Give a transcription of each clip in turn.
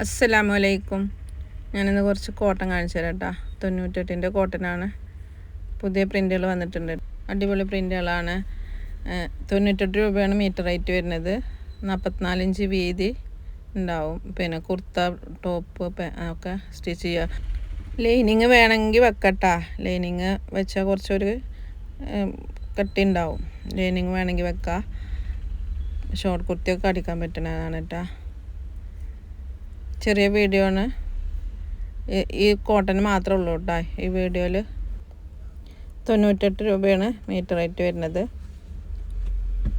അസ്സലാമു അലൈക്കും ഞാനിന്ന് കുറച്ച് കോട്ടൺ കാണിച്ചു തരാം കേട്ടോ തൊണ്ണൂറ്റെട്ടിന്റെ കോട്ടനാണ്. പുതിയ പ്രിന്റുകൾ വന്നിട്ടുണ്ട്. അടിപൊളി പ്രിന്റുകളാണ്. തൊണ്ണൂറ്റെട്ട് രൂപയാണ് മീറ്റർ റേറ്റ് വരുന്നത്. നാൽപ്പത്തിനാല് ഇഞ്ച് വീതി ഉണ്ടാവും. പിന്നെ കുർത്ത ടോപ്പ് ഒക്കെ സ്റ്റിച്ച് ചെയ്യുക. ലൈനിങ് വേണമെങ്കിൽ വെക്കട്ടാ. ലൈനിങ് വെച്ചാൽ കുറച്ചൊരു കട്ടി ഉണ്ടാവും ലൈനിങ് വേണമെങ്കിൽ വെക്കാം. ഷോർട്ട് കുർത്തിയൊക്കെ അടിക്കാൻ പറ്റുന്നതാണ് കേട്ടോ. ചെറിയ വീഡിയോ ആണ്. ഈ- കോട്ടൺ മാത്രമേ ഉള്ളൂ കേട്ടോ ഈ വീഡിയോയിൽ തൊണ്ണൂറ്റെട്ട് രൂപയാണ് മീറ്റർ റേറ്റ് വരുന്നത്.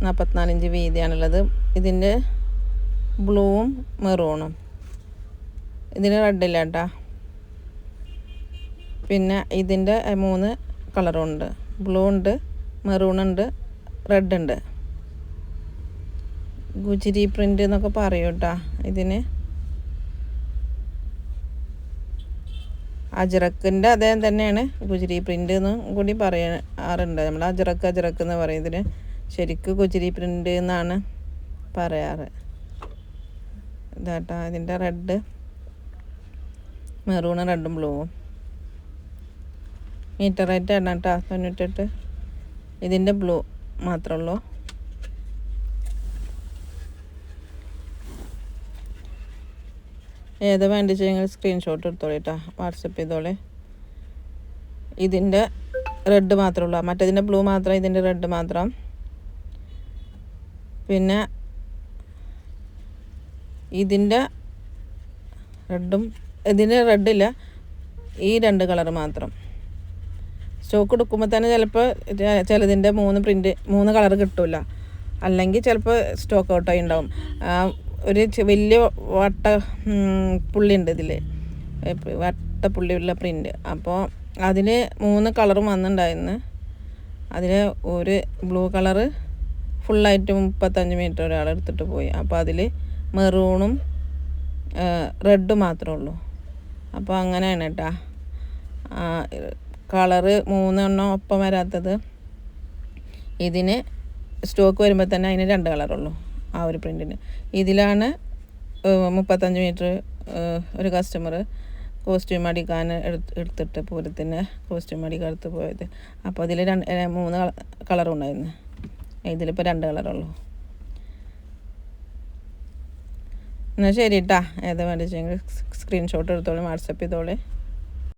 നാൽപ്പത്തിനാലിഞ്ച് വീതിയാണുള്ളത്. ഇതിന്റെ ബ്ലൂവും മെറൂണും ഇതിന് റെഡില്ല കേട്ടോ പിന്നെ ഇതിന്റെ മൂന്ന് കളറുണ്ട് ബ്ലൂ ഉണ്ട്. മെറൂൺ ഉണ്ട് റെഡ് ഉണ്ട് ഗുജിരി പ്രിന്റ് എന്നൊക്കെ പറയും കേട്ടോ ഇതിന് അജറക്കിന്റെ അതേ തന്നെയാണ്. ഗുജരി പ്രിന്റ് എന്നും കൂടി പറയാറുണ്ട്. നമ്മൾ അജറക്ക് അജറക്ക് എന്ന് പറയുന്നതിന് ശരിക്ക് ഗുജരി പ്രിന്റ് എന്നാണ് പറയാറ്. ഇതാട്ടാ ഇതിന്റെ റെഡ് മെറൂണ് റെഡും ബ്ലൂവും മീറ്റർ റേറ്റ് ആണ് കേട്ടോ തൊണ്ണൂറ്റെട്ട് ഇതിന്റെ ബ്ലൂ മാത്രമേ ഉള്ളൂ. ഏതാ വേണ്ടിച്ചെങ്കിൽ സ്ക്രീൻഷോട്ട് എടുത്തോളി കേട്ടോ വാട്സപ്പ് ചെയ്തോളെ. ഇതിന്റെ റെഡ് മാത്രമേ ഉള്ളൂ. മറ്റേതിന്റെ ബ്ലൂ മാത്രം ഇതിന്റെ റെഡ് മാത്രം. പിന്നെ ഇതിന്റെ റെഡും ഇതിന്റെ റെഡില്ല ഈ രണ്ട് കളർ മാത്രം. സ്റ്റോക്ക് എടുക്കുമ്പോൾ തന്നെ ചിലപ്പോൾ ചിലതിന്റെ മൂന്ന് പ്രിന്റ് മൂന്ന് കളർ കിട്ടില്ല അല്ലെങ്കിൽ ചിലപ്പോൾ സ്റ്റോക്ക് ഔട്ടായി ഉണ്ടാവും. ഒരു വലിയ വട്ട പുള്ളി ഉണ്ട് ഇതിൽ വട്ട പുള്ളിയുള്ള പ്രിന്റ് അപ്പോൾ അതിന് മൂന്ന് കളറും വന്നിട്ടുണ്ടായിരുന്നു അതിൽ ഒരു ബ്ലൂ കളറ് ഫുള്ളായിട്ട് മുപ്പത്തഞ്ച് മീറ്റർ ഒരാൾ എടുത്തിട്ട് പോയി. അപ്പോൾ അതിൽ മെറൂണും റെഡും മാത്രമേ ഉള്ളൂ. അപ്പോൾ അങ്ങനെയാണ് കേട്ടാ കളറ് മൂന്നെണ്ണം ഒപ്പം വരാത്തത്. ഇതിന് സ്റ്റോക്ക് വരുമ്പോൾ തന്നെ അതിന് രണ്ട് കളറുള്ളൂ. ആ ഒരു പ്രിന്റിന് ഇതിലാണ് മുപ്പത്തഞ്ച് മീറ്റർ ഒരു കസ്റ്റമർ കോസ്റ്റ്യൂം അടിക്കാൻ എടുത്ത് എടുത്തിട്ട് പൂരത്തിന് കോസ്റ്റ്യൂം അടിക്കാൻ എടുത്ത് പോയത്. അപ്പോൾ അതിൽ രണ്ട് മൂന്ന് കളറുണ്ടായിരുന്നു ഇതിലിപ്പോൾ രണ്ട് കളറുള്ളൂ എന്നാൽ ശരി കേട്ടാ ഏതാ വേണ്ടിച്ചെങ്കിൽ സ്ക്രീൻഷോട്ട് എടുത്തോളൂ വാട്സപ്പ് ചെയ്തോളേ.